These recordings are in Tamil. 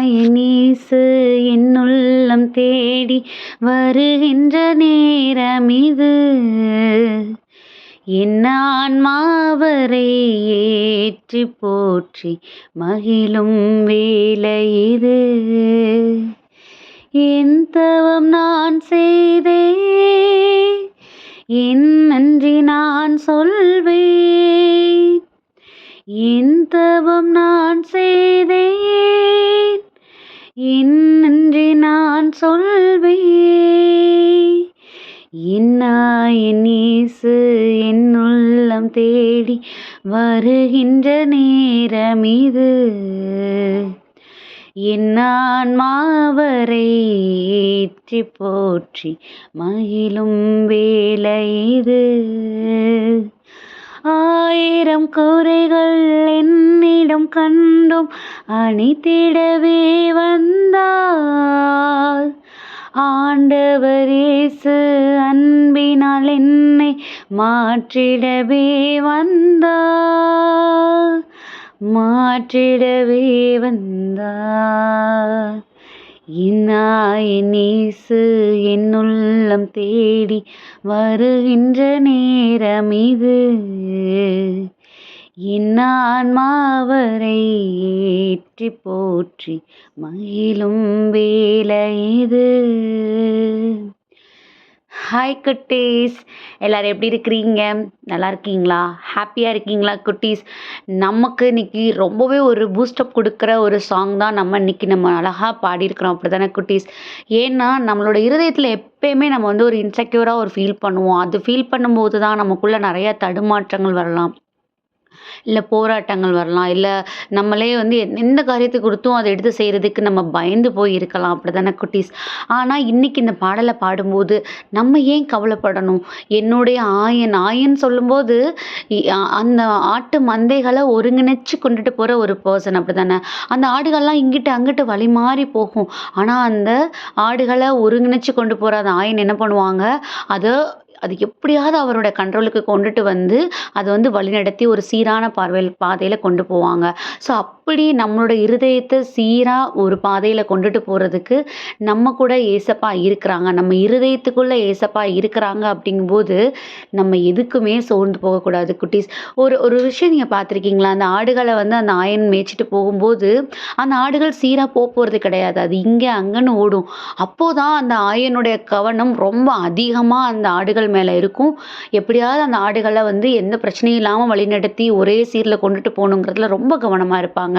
நீசு என்னுள்ளம் தேடி வருகின்ற நேரம் இது. என் ஆன்மாவரை ஏற்றி போற்றி மகிழும் வேலை இது. என் தவம் நான் செய்தே என் நன்றி நான் சொல்வேன். என் தவம் நான் செய்தேன் நான் என்னா என்னாயின் இயேசு என் உள்ளம் தேடி வருகின்ற நேரம் இது என் ஆன்மாவரை ஏற்றி போற்றி மகிழும் வேலை இது ஆயிரம் குறைகள் என்னிடம் கண்டும் அணித்திடவே வந்தார். ஆண்டவரேசு அன்பினால் என்னை மாற்றிடவே வந்தார். மாற்றிடவே வந்தார். இன்னாயின் இயேசு என்னுள்ளம் தேடி வருகின்ற நேரம் இது. என் ஆன்மாவரை ஏற்றி போற்றி மகிழும் வேலை இது. ஹாய் குட்டீஸ். எல்லோரும் எப்படி இருக்கிறீங்க? நல்லா இருக்கீங்களா? ஹாப்பியாக இருக்கீங்களா குட்டீஸ்? நமக்கு இன்னைக்கு ரொம்பவே ஒரு பூஸ்டப் கொடுக்குற ஒரு சாங் தான் நம்ம இன்னைக்கு நம்ம அழகாக பாடியிருக்கிறோம். அப்படி தானே குட்டீஸ்? ஏன்னா நம்மளோட இருதயத்தில் எப்பயுமே நம்ம வந்து ஒரு இன்செக்யூராக ஒரு ஃபீல் பண்ணுவோம். அது ஃபீல் பண்ணும்போது தான் நமக்குள்ளே நிறையா தடுமாற்றங்கள் வரலாம். இல்லை போராட்டங்கள் வரலாம். இல்லை நம்மளே வந்து எந் எந்த காரியத்தை கொடுத்தும் அதை எடுத்து செய்கிறதுக்கு நம்ம பயந்து போய் இருக்கலாம். அப்படி தானே குட்டீஸ்? ஆனால் இன்றைக்கி இந்த பாடலை பாடும்போது நம்ம ஏன் கவலைப்படணும்? என்னுடைய ஆயன் ஆயன் சொல்லும்போது அந்த ஆட்டு மந்தைகளை ஒருங்கிணைச்சு கொண்டுட்டு போகிற ஒரு பர்சன் அப்படி தானே அந்த ஆடுகள்லாம் இங்கிட்டு அங்கிட்டு வழி மாறி போகும். ஆனால் அந்த ஆடுகளை ஒருங்கிணைச்சு கொண்டு போகிற அந்த ஆயன் என்ன பண்ணுவாங்க? அதை அது எப்படியாவது அவரோட கண்ட்ரோலுக்கு கொண்டுட்டு வந்து அதை வந்து வழிநடத்தி ஒரு சீரான பார்வையில் பாதையில் கொண்டு போவாங்க. ஸோ அப்படி நம்மளோட இருதயத்தை சீராக ஒரு பாதையில் கொண்டுட்டு போகிறதுக்கு நம்ம கூட ஏசப்பா இருக்கிறாங்க. நம்ம இருதயத்துக்குள்ளே ஏசப்பா இருக்கிறாங்க அப்படிங்கும்போது நம்ம எதுக்குமே சோர்ந்து போகக்கூடாது குட்டீஸ். ஒரு ஒரு விஷயம் நீங்கள் பார்த்துருக்கீங்களா? அந்த ஆடுகளை வந்து அந்த ஆயன் மேய்ச்சிட்டு போகும்போது அந்த ஆடுகள் சீராக போக போகிறது கிடையாது. அது இங்கே அங்கேன்னு ஓடும். அப்போதான் அந்த ஆயனுடைய கவனம் ரொம்ப அதிகமாக அந்த ஆடுகள் மேலே இருக்கும். எப்படியாவது அந்த ஆடுகளை வந்து எந்த பிரச்சனையும் இல்லாமல் வழிநடத்தி ஒரே சீரில் கொண்டுட்டு போகணுங்கிறதுல ரொம்ப கவனமாக இருப்பாங்க.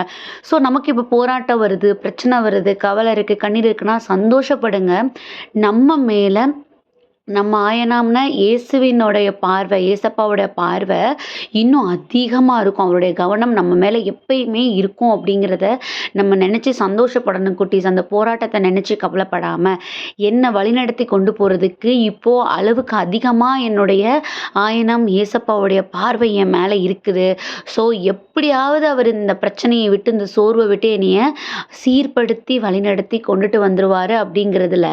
ஸோ நமக்கு இப்போ போராட்டம் வருது பிரச்சனை வருது கவலை இருக்குது கண்ணீர் இருக்குன்னா சந்தோஷப்படுங்க. நம்ம மேலே நம்ம ஆயனாம்னா இயேசுவினுடைய பார்வை ஏசப்பாவுடைய பார்வை இன்னும் அதிகமாக இருக்கும். அவருடைய கவனம் நம்ம மேலே எப்பயுமே இருக்கும் அப்படிங்கிறத நம்ம நினச்சி சந்தோஷப்படணும் குட்டீஸ். அந்த போராட்டத்தை நினச்சி கவலைப்படாமல் என்னை வழிநடத்தி கொண்டு போகிறதுக்கு இப்போது அளவுக்கு அதிகமாக என்னுடைய ஆயனம் ஏசப்பாவுடைய பார்வை என் மேலே இருக்குது. ஸோ எப்படியாவது அவர் இந்த பிரச்சனையை விட்டு இந்த சோர்வை விட்டு என்னைய சீர்படுத்தி வழிநடத்தி கொண்டுட்டு வந்துடுவார் அப்படிங்கிறதுல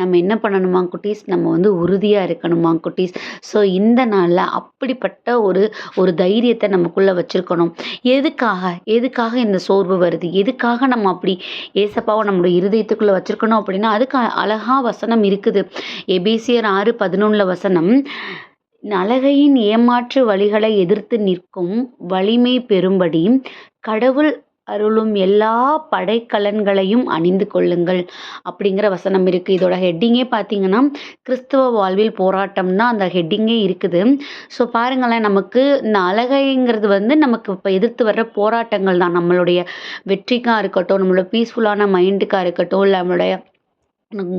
நம்ம என்ன பண்ணணுமா குட்டீஸ்? நம்ம வந்து உறுதியாக இருக்கணுமா குட்டீஸ்? ஸோ இந்த நாளில் அப்படிப்பட்ட ஒரு ஒரு தைரியத்தை நமக்குள்ளே வச்சுருக்கணும். எதுக்காக? எதுக்காக இந்த சோர்வு வருது? எதுக்காக நம்ம அப்படி ஏசப்பாவை நம்மளுடைய இருதயத்துக்குள்ளே வச்சுருக்கணும் அப்படின்னா அதுக்கு அழகாக அழகா வசனம் இருக்குது. எபேசியர் ஆறு பதினொன்றில் வசனம் நலகையின் ஏமாற்று வழிகளை எதிர்த்து நிற்கும் வலிமை பெறும்படி கடவுள் அருளும் எல்லா படைக்கலன்களையும் அணிந்து கொள்ளுங்கள் அப்படிங்கிற வசனம் இருக்குது இதோட ஹெட்டிங்கே பார்த்தீங்கன்னா கிறிஸ்துவ வாழ்வில் போராட்டம் தான் அந்த ஹெட்டிங்கே இருக்குது. ஸோ பாருங்களேன் நமக்கு இந்த அழகைங்கிறது வந்து நமக்கு இப்போ எதிர்த்து வர்ற போராட்டங்கள் தான். நம்மளுடைய வெற்றிக்காக இருக்கட்டும் நம்மளோட பீஸ்ஃபுல்லான மைண்டுக்காக இருக்கட்டும் இல்லை நம்மளுடைய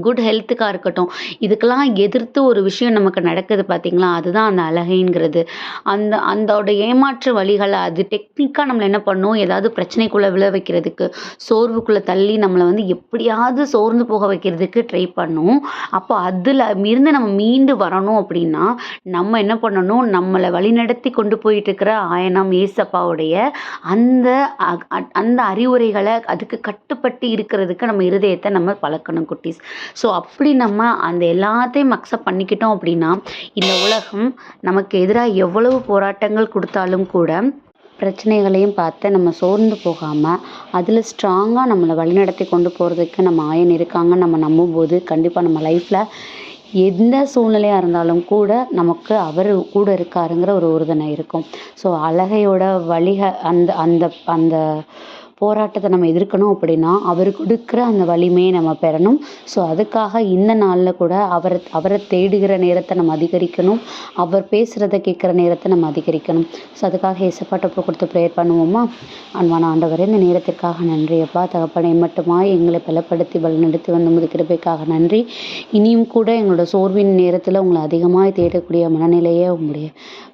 குட் ஹெல்த்துக்காக இருக்கட்டும். இதுக்கெல்லாம் எதிர்த்து ஒரு விஷயம் நமக்கு நடக்குது பார்த்தீங்களா அதுதான் அந்த அழகைங்கிறது. அந்த அந்தோட ஏமாற்று வழிகளை அது டெக்னிக்காக நம்மளை என்ன பண்ணும்? ஏதாவது பிரச்சனைக்குள்ளே விழ வைக்கிறதுக்கு சோர்வுக்குள்ளே தள்ளி நம்மளை வந்து எப்படியாவது சோர்ந்து போக வைக்கிறதுக்கு ட்ரை பண்ணும். அப்போ அதில் இருந்து நம்ம மீண்டு வரணும் அப்படின்னா நம்ம என்ன பண்ணணும்? நம்மளை வழிநடத்தி கொண்டு போயிட்டு இருக்கிற ஆயனாம் ஏசப்பாவுடைய அந்த அ- அந்த அறிவுரைகளை அதுக்கு கட்டுப்பட்டு இருக்கிறதுக்கு நம்ம இருதயத்தை நம்ம பழக்கணும் குட்டீஸ். ஸோ அப்படி நம்ம அந்த எல்லாத்தையும் அக்செப்ட் பண்ணிக்கிட்டோம் அப்படின்னா இந்த உலகம் நமக்கு எதிராக எவ்வளவு போராட்டங்கள் கொடுத்தாலும் கூட பிரச்சனைகளையும் பார்த்து நம்ம சோர்ந்து போகாமல் அதில் ஸ்ட்ராங்காக நம்மளை வழிநடத்தி கொண்டு போகிறதுக்கு நம்ம ஆயன் இருக்காங்கன்னு நம்ம நம்பும்போது கண்டிப்பாக நம்ம லைஃப்பில் எந்த சூழ்நிலையாக இருந்தாலும் கூட நமக்கு அவர் கூட இருக்காருங்கிற ஒரு உறுதுணை இருக்கும். ஸோ அழகையோட வழிக அந்த அந்த அந்த போராட்டத்தை நம்ம எதிர்க்கணும் அப்படின்னா அவர் கொடுக்குற அந்த வலிமையை நம்ம பெறணும். ஸோ அதுக்காக இந்த நாளில் கூட அவரை அவரை தேடுகிற நேரத்தை நம்ம அதிகரிக்கணும். அவர் பேசுகிறத கேட்குற நேரத்தை நம்ம அதிகரிக்கணும். ஸோ அதுக்காக ஏசப்பாட்ட ஒப்பு கொடுத்து ப்ரேயர் பண்ணுவோமா? அன்பான ஆண்டவரே இந்த நேரத்திற்காக நன்றி அப்பா. தகப்பனை மட்டுமா எங்களை பலப்படுத்தி வழிநடத்தி வந்து முதுக்கிருப்பைக்காக நன்றி. இனியும் கூட எங்களோட சோர்வின் நேரத்தில் உங்களை அதிகமாக தேடக்கூடிய மனநிலையை உங்களுடைய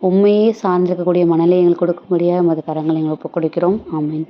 உண்மையே சார்ந்திருக்கக்கூடிய மனநிலை எங்களுக்கு கொடுக்கக்கூடிய முடியாது மது கரங்களை எங்களுக்கு கொடுக்கிறோம். ஆமீன்.